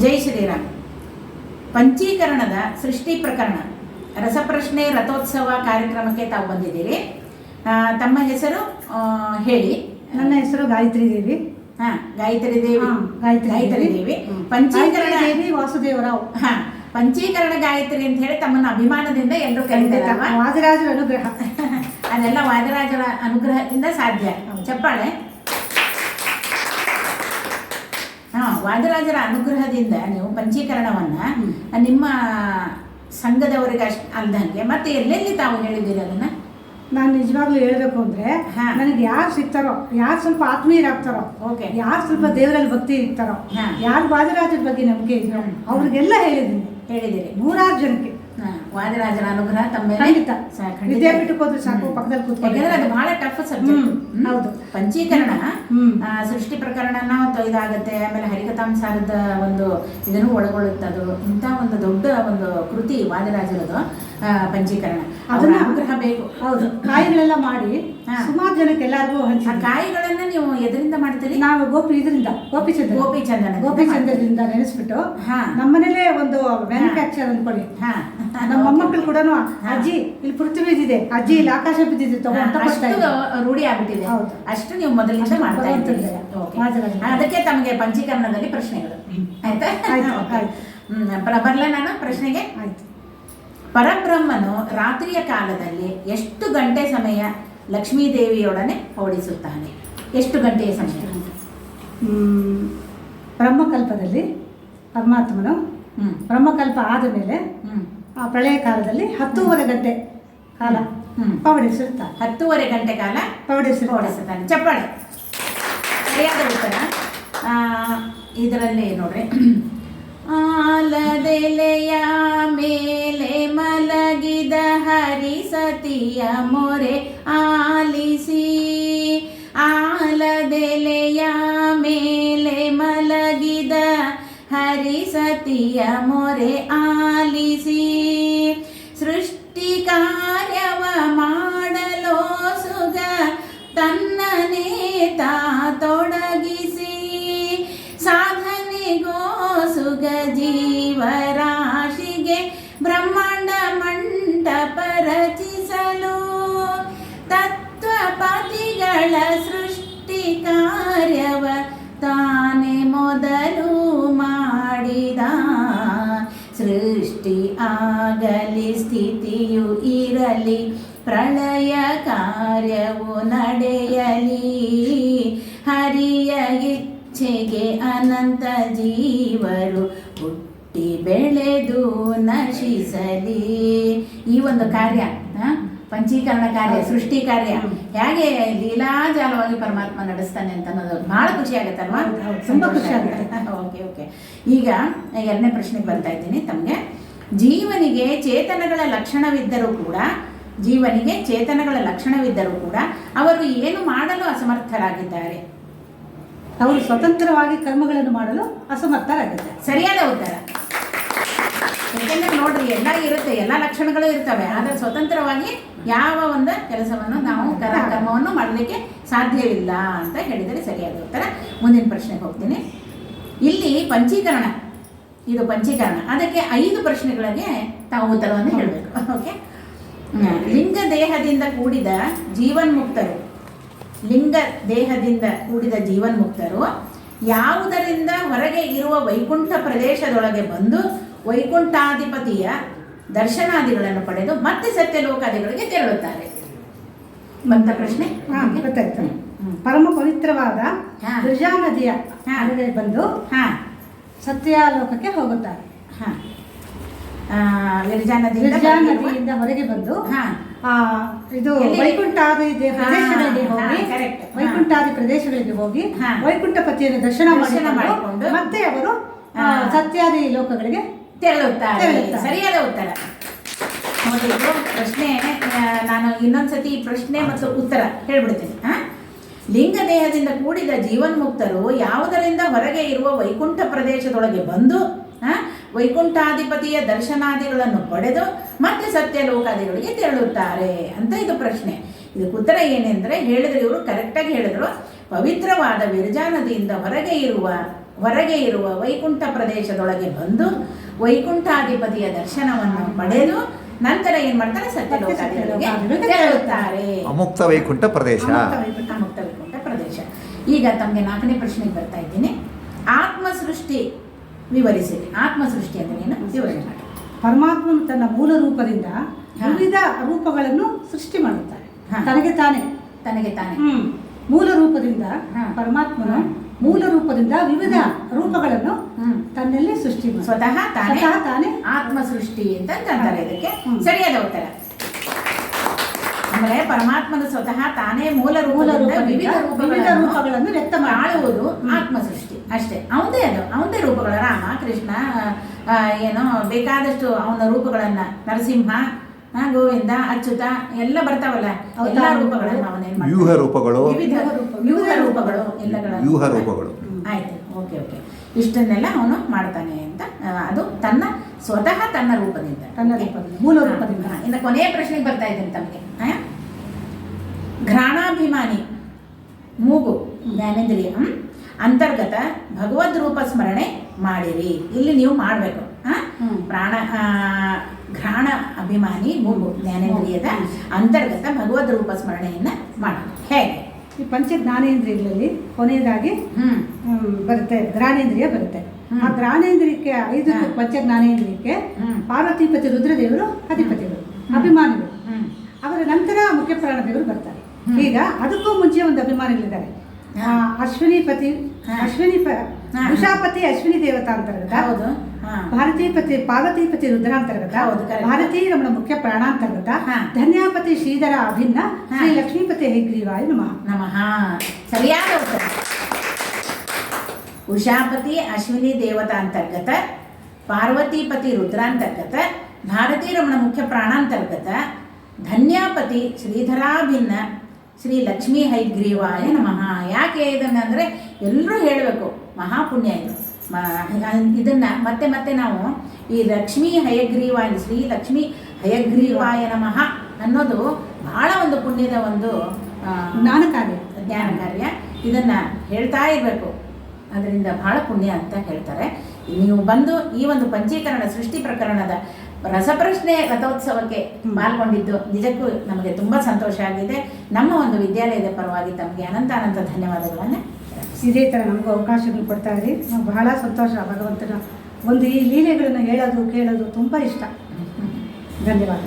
ಜೈ ಶ್ರೀರಾಮ್. ಪಂಚೀಕರಣದ ಸೃಷ್ಟಿ ಪ್ರಕರಣ. ರಸಪ್ರಶ್ನೆ ರಥೋತ್ಸವ ಕಾರ್ಯಕ್ರಮಕ್ಕೆ ತಾವು ಬಂದಿದ್ದೀರಿ. ತಮ್ಮ ಹೆಸರು ಹೇಳಿ. ನನ್ನ ಹೆಸರು ಗಾಯತ್ರಿ ದೇವಿ. ಹಾ ಗಾಯತ್ರಿ ದೇವಿ. ಗಾಯತ್ರಿ ಗಾಯತ್ರಿ ದೇವಿ. ಪಂಚೀಕರಣ ದೇವಿ ವಾಸುದೇವರಾವ್. ಹಾ ಪಂಚೀಕರಣ ಗಾಯತ್ರಿ ಅಂತ ಹೇಳಿ ತಮ್ಮನ್ನ ಅಭಿಮಾನದಿಂದ ಎಲ್ಲರೂ ಕರೀತಾರೆ ವಾದಿರಾಜರ ಅನುಗ್ರಹ. ಅದೆಲ್ಲ ವಾದರಾಜರ ಅನುಗ್ರಹದಿಂದ ಸಾಧ್ಯ. ಚಪ್ಪಾಳೆ. ಹಾ ವಾದರಾಜರ ಅನುಗ್ರಹದಿಂದ ನೀವು ಪಂಚೀಕರಣವನ್ನು ನಿಮ್ಮ ಸಂಘದವರಿಗೆ ಅಷ್ಟು ಅಲ್ದಂಗೆ ಮತ್ತೆ ಎಲ್ಲೆಲ್ಲಿ ತಾವು ಹೇಳಿದ್ದೀರಿ ಅದನ್ನು? ನಾನು ನಿಜವಾಗ್ಲೂ ಹೇಳಬೇಕು ಅಂದರೆ ಹಾ. ನನಗೆ ಯಾರು ಸಿಗ್ತಾರೋ ಯಾರು ಸ್ವಲ್ಪ ಆತ್ಮೀಯರಾಗ್ತಾರೋ ಓಕೆ ಯಾರು ಸ್ವಲ್ಪ ದೇವರಲ್ಲಿ ಭಕ್ತಿ ಇರ್ತಾರೋ ಹಾ. ಯಾರು ವಾದರಾಜರ ಬಗ್ಗೆ ನಂಬಿಕೆ ಇದೆಯೋ. ಅವ್ರಿಗೆಲ್ಲ ಹೇಳಿದ್ದೀನಿ. ಹೇಳಿದ್ದೀರಿ. ನೂರಾರು ಜನಕ್ಕೆ. ಹಾ, ವಾದರಾಜರ ಅನುಗ್ರಹ ತಮ್ಮ ಮೇಲೆ ಖಂಡಿತ. ವಿದ್ಯಾಪೀಠಕ್ಕೆ ಹೋದ್ರೆ ಸಾಕು ಪಕ್ಕದಲ್ಲಿ ಕೂತ್ಕೊಂಡು ಯಾಕಂದ್ರೆ ಅದು ಬಹಳ ಟಫ್ ಸಬ್ಜೆಕ್ಟ್ ಹ್ಮ್, ಹೌದು. ಪಂಚೀಕರಣ. ಸೃಷ್ಟಿ ಪ್ರಕರಣನ ಇದಾಗುತ್ತೆ ಆಮೇಲೆ ಹರಿಕಥಾಂಸಾರದ ಒಂದು ಇದನ್ನು ಒಳಗೊಳ್ಳುತ್ತೆ ಅದು ಇಂಥ ಒಂದು ದೊಡ್ಡ ಒಂದು ಕೃತಿ ವಾದಿರಾಜರದು ಪಂಚೀಕರಣ. ಅದನ್ನ- ಅನುಗ್ರಹ ಬೇಕು ಹೌದು. ಕಾಯಿಗಳೆಲ್ಲ ಮಾಡಿ. ಸುಮಾರು ಜನಕ್ಕೆ ಎಲ್ಲರಿಗೂ ಹಂಚಿದ್ವಿ. ಕಾಯಿಗಳನ್ನ ನೀವು ಎದರಿಂದ ಮಾಡ್ತೀರಿ? ನಾವು ಗೋಪಿ ಇದರಿಂದ. ಗೋಪಿಚಂದ್ರ ಗೋಪಿ ಗೋಪಿಚಂದ್ರದಿಂದ ನೆನೆಸ್ಬಿಟ್ಟು ಹಾ. ನಮ್ಮನೇಲೆ ಒಂದು ಮ್ಯಾನುಫ್ಯಾಕ್ಚರ್ ಅನ್ಕೊಳ್ಳಿ. ಹಾ. ನಮ್ಮ ಮೊಮ್ಮಕ್ಕಳು ಕೂಡ ಅಜ್ಜಿ ಇಲ್ಲಿ ಪೃಥ್ವಿ ಬಿದ್ದಿದೆ. ಅಜ್ಜಿ ಇಲ್ಲಿ ಆಕಾಶ ಬಿದ್ದಿದೆ. ರೂಢಿ ಆಗ್ಬಿಟ್ಟಿದೆ. ಅಷ್ಟು ನೀವು ಮೊದಲಿಂದ ಮಾಡ್ತಾ ಇರ್ತೀರಿ. ಅದಕ್ಕೆ ತಮಗೆ ಪಂಚೀಕರಣದಲ್ಲಿ ಪ್ರಶ್ನೆಗಳು. ಆಯ್ತಾ? ಬರ್ಲಾ ನಾನು ಪ್ರಶ್ನೆಗೆ? ಆಯ್ತು. ಪರಬ್ರಹ್ಮನು ರಾತ್ರಿಯ ಕಾಲದಲ್ಲಿ ಎಷ್ಟು ಗಂಟೆ ಸಮಯ ಲಕ್ಷ್ಮೀ ದೇವಿಯೊಡನೆ ಓಡಿಸುತ್ತಾನೆ? ಎಷ್ಟು ಗಂಟೆಯ ಸಮಯ? ಬ್ರಹ್ಮಕಲ್ಪದಲ್ಲಿ ಪರಮಾತ್ಮನು ಹ್ಮ್. ಬ್ರಹ್ಮಕಲ್ಪ ಆದ ಮೇಲೆ ಆ ಪ್ರಳಯ ಕಾಲದಲ್ಲಿ ಹತ್ತೂವರೆ ಗಂಟೆ ಕಾಲ ಪವಡಿಸುತ್ತಾನೆ. ಹತ್ತೂವರೆ ಗಂಟೆ ಕಾಲ ಪವಡಿಸಿ ಓಡಿಸುತ್ತಾನೆ. ಚಪ್ಪಾಳೆ. ಸರಿಯಾದ ಉತ್ತರ? ಇದರಲ್ಲಿ ನೋಡ್ರಿ. ಆಲದೆಲೆಯ ಮೇಲೆ ಹರಿಸತಿಯ ಮೊರೆ ಆಲಿಸಿ, ಆಲದೆಲೆಯ ಮೇಲೆ ಮಲಗಿದ ಹರಿಸತಿಯ ಮೊರೆ ಆಲಿಸಿ. ಸೃಷ್ಟಿ ಕಾರ್ಯವ ಮಾಡಲೋ ಸುಗ, ತನ್ನನೇ ತಾ ತೊಡಗಿಸಿ ಮಾಡಿದ? ಸೃಷ್ಟಿ ಆಗಲಿ, ಸ್ಥಿತಿಯು ಇರಲಿ, ಪ್ರಳಯ ಕಾರ್ಯವು ನಡೆಯಲಿ. ಹರಿಯ ಇಚ್ಛೆಗೆ ಅನಂತ ಜೀವರು ಹುಟ್ಟಿ ಬೆಳೆದು ನಶಿಸಲಿ. ಈ ಒಂದು ಕಾರ್ಯ ಪಂಚೀಕರಣ ಕಾರ್ಯ ಸೃಷ್ಟಿ ಕಾರ್ಯ ಹೇಗೆ ಲೀಲಾಜಾಲವಾಗಿ ಪರಮಾತ್ಮ ನಡೆಸ್ತಾನೆ ಅಂತ ಅನ್ನೋದು ಬಹಳ ಖುಷಿ ಆಗುತ್ತಲ್ವಾ. ತುಂಬಾ ಖುಷಿ ಆಗುತ್ತೆ. Okay okay. ಈಗ ಎರಡನೇ ಪ್ರಶ್ನೆಗೆ ಬರ್ತಾ ಇದ್ದೀನಿ ತಮಗೆ. ಜೀವನಿಗೆ ಚೇತನಗಳ ಲಕ್ಷಣವಿದ್ದರೂ ಕೂಡ ಜೀವನಿಗೆ ಚೇತನಗಳ ಲಕ್ಷಣವಿದ್ದರೂ ಕೂಡ ಅವರು ಏನು ಮಾಡಲು ಅಸಮರ್ಥರಾಗಿದ್ದಾರೆ? ಅವರು ಸ್ವತಂತ್ರವಾಗಿ ಕರ್ಮಗಳನ್ನು ಮಾಡಲು ಅಸಮರ್ಥರಾಗಿದ್ದಾರೆ. ಸರಿಯಾದ ಉತ್ತರ. ಯಾಕೆಂದ್ರೆ ನೋಡ್ರಿ ಎಲ್ಲ ಇರುತ್ತೆ ಎಲ್ಲ ಲಕ್ಷಣಗಳು ಇರ್ತವೆ. ಆದರೆ ಸ್ವತಂತ್ರವಾಗಿ ಯಾವ ಒಂದು ಕೆಲಸವನ್ನು ನಾವು ಕರ ಕರ್ಮವನ್ನು ಮಾಡಲಿಕ್ಕೆ ಸಾಧ್ಯವಿಲ್ಲ ಅಂತ ಹೇಳಿದರೆ ಸರಿಯಾದ ಉತ್ತರ. ಮುಂದಿನ ಪ್ರಶ್ನೆಗೆ ಹೋಗ್ತೀನಿ. ಇಲ್ಲಿ ಪಂಚೀಕರಣ. ಇದು ಪಂಚೀಕರಣ. ಅದಕ್ಕೆ ಐದು ಪ್ರಶ್ನೆಗಳಿಗೆ ತಾವು ಉತ್ತರವನ್ನು ಹೇಳಬೇಕು. ಓಕೆ? ಲಿಂಗ ದೇಹದಿಂದ ಕೂಡಿದ ಜೀವನ್ಮುಕ್ತರು. ಲಿಂಗ ದೇಹದಿಂದ ಕೂಡಿದ ಜೀವನ್ಮುಕ್ತರು ಯಾವುದರಿಂದ ಹೊರಗೆ ಇರುವ ವೈಕುಂಠ ಪ್ರದೇಶದೊಳಗೆ ಬಂದು ವೈಕುಂಠಾಧಿಪತಿಯ ದರ್ಶನಾದಿಗಳನ್ನು ಪಡೆದು ಮತ್ತೆ ಸತ್ಯಲೋಕಾದಿಗಳಿಗೆ ತೆರಳುತ್ತಾರೆ. ಬಂತ ಪ್ರಶ್ನೆ? ಗೊತ್ತಾಯ್ತು. ಪರಮ ಪವಿತ್ರವಾದ ದುರ್ಜಾ ನದಿಯ ಬಂದು ಹಾ. ಸತ್ಯಾಲೋಕಕ್ಕೆ ಹೋಗುತ್ತಾರೆ. ವಿರಜಾ ನದಿಯಿಂದ ವಿರಜಾ ನದಿಯಿಂದ ಹೊರಗೆ ಬಂದು ಹಾ. ಇದು? ವೈಕುಂಠಾದಿ ಪ್ರದೇಶಗಳಿಗೆ ಹೋಗಿ. ವೈಕುಂಠಾದಿ ಪ್ರದೇಶಗಳಿಗೆ ಹೋಗಿ ವೈಕುಂಠಪತಿಯನ್ನು ವೈಕುಂಠ ಪತಿಯನ್ನು ದರ್ಶನ ಮಾಡಿಕೊಂಡು ಮತ್ತೆ ಅವರು ಸತ್ಯಾದಿ ಲೋಕಗಳಿಗೆ ತೆರಳುತ್ತಾರೆ ತೆರಳುತ್ತಾರೆ. ಸರಿಯಾದ ಉತ್ತರ ನೋಡಿ ಇದು ಪ್ರಶ್ನೆ ಆ, ನಾನು ಇನ್ನೊಂದ್ಸತಿ ಪ್ರಶ್ನೆ ಮತ್ತು ಉತ್ತರ ಹೇಳ್ಬಿಡ್ತೀನಿ ಆ? ಲಿಂಗ ದೇಹದಿಂದ ಕೂಡಿದ ಜೀವನ್ಮುಕ್ತರು ಯಾವುದರಿಂದ ಹೊರಗೆ ಇರುವ ವೈಕುಂಠ ಪ್ರದೇಶದೊಳಗೆ ಬಂದು ಆ, ವೈಕುಂಠಾಧಿಪತಿಯ ದರ್ಶನಾದಿಗಳನ್ನು ಪಡೆದು ಮತ್ತೆ ಲೋಕಾದಿಗಳಿಗೆ ತೆರಳುತ್ತಾರೆ ಅಂತ ಇದು ಪ್ರಶ್ನೆ ಇದಕ್ಕೆ ಉತ್ತರ ಏನೆಂದರೆ ಹೇಳಿದ್ರೆ ಇವರು ಕರೆಕ್ಟಾಗಿ ಹೇಳಿದ್ರು ಪವಿತ್ರವಾದ ವಿರಜಾ ನದಿಯಿಂದ ಹೊರಗೆ ಇರುವ ಹೊರಗೆ ಇರುವ ವೈಕುಂಠ ಪ್ರದೇಶದೊಳಗೆ ಬಂದು ವೈಕುಂಠಾಧಿಪತಿಯ ದರ್ಶನವನ್ನು ಪಡೆದು ನಂತರ ಏನ್ ಮಾಡ್ತಾರೆ? ತೆರಳುತ್ತಾರೆ. ಅಮುಕ್ತ ವೈಕುಂಠ ಪ್ರದೇಶ. ಅಮುಕ್ತ ವೈಕುಂಠ. ಮುಕ್ತ ವೈಕುಂಠ ಪ್ರದೇಶ. ಈಗ ತಮಗೆ ನಾಲ್ಕನೇ ಪ್ರಶ್ನೆಗೆ ಬರ್ತಾ ಇದ್ದೀನಿ. ಆತ್ಮ ಸೃಷ್ಟಿ ವಿವರಿಸಿ. ಆತ್ಮ ಸೃಷ್ಟಿ ಅಂತ ಏನು ವಿವರಣೆ ಮಾಡಿ. ಪರಮಾತ್ಮನು ತನ್ನ ಮೂಲ ರೂಪದಿಂದ. ವಿವಿಧ ರೂಪಗಳನ್ನು ಸೃಷ್ಟಿ ಮಾಡುತ್ತಾರೆ. ತನಗೆ ತಾನೇ. ತನಗೆ ತಾನೇ. ಹ್ಮ್. ಮೂಲ ರೂಪದಿಂದ ಪರಮಾತ್ಮನ. ಮೂಲ ರೂಪದಿಂದ ವಿವಿಧ ರೂಪಗಳನ್ನು ತನ್ನಲ್ಲೇ ಸೃಷ್ಟಿ. ಸ್ವತಃ ತಾನೇ ತಾನೇ ಆತ್ಮ ಸೃಷ್ಟಿ ಅಂತ ಅಂತಾರೆ ಇದಕ್ಕೆ. ಸರಿಯಾದ ಉತ್ತರ. ಆಮೇಲೆ ಪರಮಾತ್ಮನ ಸ್ವತಃ ತಾನೇ ಮೂಲ ಮೂಲ ವಿವಿಧ ವಿವಿಧ ರೂಪಗಳನ್ನು ವ್ಯಕ್ತ ಮಾಡುವುದು ಆತ್ಮ ಸೃಷ್ಟಿ ಅಷ್ಟೇ. ಅವನದೇ ಅದು. ಅವನದೇ ರೂಪಗಳು. ರಾಮ ಕೃಷ್ಣ ಏನು ಏನೋ ಬೇಕಾದಷ್ಟು ಅವನ ರೂಪಗಳನ್ನ ನರಸಿಂಹ ಗೋವಿಂದ ಅಚ್ಯುತ ಎಲ್ಲ ಬರ್ತಾವಲ್ಲ? ಎಲ್ಲ ರೂಪಗಳನ್ನ ರೂಪಗಳನ್ನು ಅವನೇನ್ ಮಾಡ್ತಾನೆ? ವ್ಯೂಹ ರೂಪಗಳು. ವಿವಿಧ ವ್ಯೂಹ ರೂಪಗಳು ಎಲ್ಲಗಳನ್ನು. ವ್ಯೂಹ ರೂಪಗಳು. ಆಯ್ತು. Okay okay. ಇಷ್ಟನ್ನೆಲ್ಲ ಅವನು ಮಾಡ್ತಾನೆ ಅಂತ ಆ, ಅದು ತನ್ನ ಸ್ವತಃ ತನ್ನ ರೂಪದಿಂದ. ತನ್ನ? ರೂಪದಿಂದ, ಮೂಲ ರೂಪದಿಂದ. ಇನ್ನ ಇನ್ನು ಕೊನೆಯ ಪ್ರಶ್ನೆಗೆ ಬರ್ತಾ ಇದ್ದೀನಿ ತಮಗೆ. ಆ? ಘ್ರಾಣಾಭಿಮಾನಿ ಮೂಗು ಜ್ಞಾನೇಂದ್ರಿಯ ಹ್ಮ್? ಅಂತರ್ಗತ ಭಗವದ್ ರೂಪ ಸ್ಮರಣೆ ಮಾಡಿರಿ. ಇಲ್ಲಿ ನೀವು ಮಾಡಬೇಕು. ಹ್ಮ್. ಪ್ರಾಣ ಆ, ಘ್ರಾಣ ಅಭಿಮಾನಿ ಮೂಗು ಜ್ಞಾನೇಂದ್ರಿಯದ ಅಂತರ್ಗತ ಭಗವದ್ ರೂಪ ಸ್ಮರಣೆಯನ್ನು ಮಾಡೋದು. ಹೇಗೆ? ಈ ಪಂಚ ಜ್ಞಾನೇಂದ್ರಿಯಗಳಲ್ಲಿ ಕೊನೆಯದಾಗಿ ಬರುತ್ತೆ. ಘ್ರಾಣೇಂದ್ರಿಯ ಬರುತ್ತೆ. ಆ ಘ್ರಾಣೇಂದ್ರಿಯಕ್ಕೆ ಐದು. ಪಂಚ ಜ್ಞಾನೇಂದ್ರಿಯಕ್ಕೆ. ಪಾರ್ವತಿಪತಿ ರುದ್ರದೇವರು ಅಧಿಪತಿಗಳು. ಅಭಿಮಾನಿಗಳು. ಅವರ ನಂತರ ಮುಖ್ಯ ಪ್ರಾಣದೇವರು ಬರ್ತಾರೆ. ಈಗ ಅದಕ್ಕೂ ಮುಂಚೆ ಒಂದು ಅಭಿಮಾನಿಗಳಿದ್ದಾರೆ. ಅಶ್ವಿನಿ ಪತಿ ಅಶ್ವಿನಿ ಉಷಾಪತಿ ಅಶ್ವಿನಿ ದೇವತಾ ಅಂತರ್ಗತ ಹೌದು. ಭಾರತೀಪತಿ ಪಾರ್ವತೀಪತಿ ರುದ್ರಾಂತರ್ಗತ. ಭಾರತೀ ರಮಣ ಮುಖ್ಯ ಪ್ರಾಣಾಂತರ್ಗತ ಹಾ. ಧನ್ಯಾಪತಿ ಶ್ರೀಧರ ಅಭಿನ್ನ ಹಾ. ಶ್ರೀ ಲಕ್ಷ್ಮೀಪತಿ ಹೆಗ್ರೀವಾಯ ನಮಃ. ನಮಃ. ಸರಿಯಾದ ಉತ್ತರ. ಉಷಾಪತಿ ಅಶ್ವಿನಿ ದೇವತಾ ಅಂತರ್ಗತ ಪಾರ್ವತೀಪತಿ ರುದ್ರಾಂತರ್ಗತ ಭಾರತೀ ರಮಣ ಮುಖ್ಯ ಪ್ರಾಣಾಂತರ್ಗತ ಧನ್ಯಾಪತಿ ಶ್ರೀಧರಾಭಿನ್ನ ಶ್ರೀ ಲಕ್ಷ್ಮೀ ಹೈಗ್ರೀವಾಯ ನಮಃ. ಯಾಕೆ ಇದನ್ನಂದರೆ ಎಲ್ಲರೂ ಹೇಳಬೇಕು. ಮಹಾಪುಣ್ಯ ಇದು. ಇದನ್ನ ಮತ್ತೆ ಮತ್ತೆ ನಾವು ಈ ಲಕ್ಷ್ಮೀ ಹಯಗ್ರೀವಾಯ ಶ್ರೀ ಲಕ್ಷ್ಮೀ ಹಯಗ್ರೀವಾಯ ನಮಃ ಅನ್ನೋದು ಬಹಳ ಒಂದು ಪುಣ್ಯದ ಒಂದು ಜ್ಞಾನ ಕಾರ್ಯ. ಜ್ಞಾನ ಕಾರ್ಯ. ಇದನ್ನ ಹೇಳ್ತಾ ಇರಬೇಕು. ಅದರಿಂದ ಬಹಳ ಪುಣ್ಯ ಅಂತ ಹೇಳ್ತಾರೆ. ನೀವು ಬಂದು ಈ ಒಂದು ಪಂಚೀಕರಣ ಸೃಷ್ಟಿ ಪ್ರಕರಣದ ರಸಪ್ರಶ್ನೆ ರಥೋತ್ಸವಕ್ಕೆ. ಪಾಲ್ಗೊಂಡಿದ್ದು ನಿಜಕ್ಕೂ ನಮಗೆ ತುಂಬ ಸಂತೋಷ ಆಗಿದೆ. ನಮ್ಮ ಒಂದು ವಿದ್ಯಾಲಯದ ಪರವಾಗಿ ತಮಗೆ ಅನಂತ ಅನಂತ ಧನ್ಯವಾದಗಳನ್ನು ಇದೇ ಥರ ನಮಗೂ ಅವಕಾಶಗಳು ಕೊಡ್ತಾ ಇರಿ ನಾವು ಬಹಳ ಸಂತೋಷ ಭಗವಂತನ. ಒಂದು ಈ ಲೀಲೆಗಳನ್ನು ಹೇಳೋದು, ಕೇಳೋದು ತುಂಬ ಇಷ್ಟ. ಧನ್ಯವಾದ